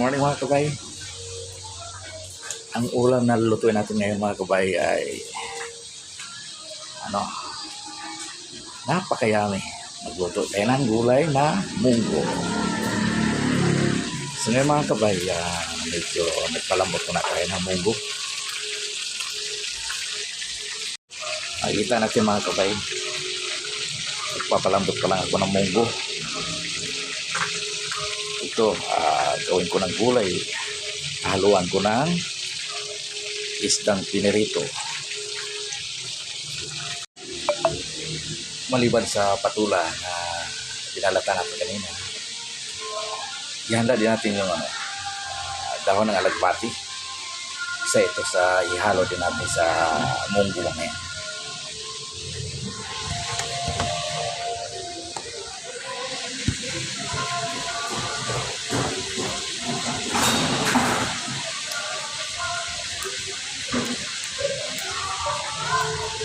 Morning mga kabay. Ang ulam na lulutuin natin ngayon mga kabay ay ano, napakayami. Magluto tayo ng gulay na munggo. So ngayon mga kabay, ah, medyo nagpalambot na tayo ng munggo. Nakikita natin mga kabay, nagpapalambot pa lang ako ng munggo. Ito, ah, gawin ko ng gulay. Haluan ko ng isdang pinirito. Maliban sa patula na dinalata natin kanina, ihanda din natin yung ano, ah, dahon ng alagbati. Isa ito sa ihalo din natin sa munggo ngayon. Mga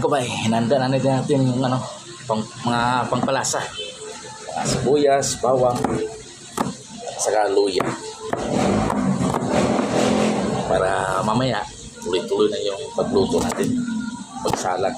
kabay, hinanda na natin natin yung ano, pang, mga pangpalasa. Sibuyas, bawang, saka luya. Para mamaya, tuloy-tuloy na yung pagluto natin. Pagsalag.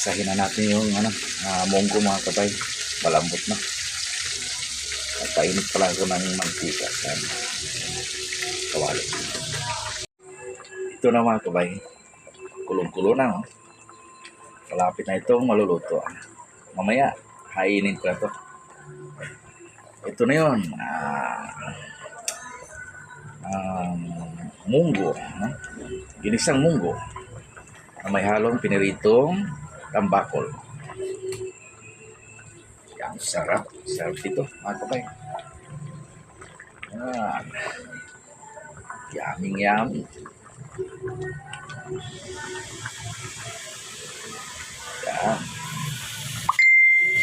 Isahin na natin yung ano, uh, munggo mga kabay. Malambot na. Painit pa lang ko ng mantika sa kawali. Ito na mga kabay. Kulong-kulo na. Oh. Malapit na itong maluluto. Mamaya, hainin ko na to. Ito na yun. Ah, um, munggo. No? Ginisang munggo na may halong piniritong tambakol. Yan, sarap. Sarap dito, mga kabay. Yan. Yaming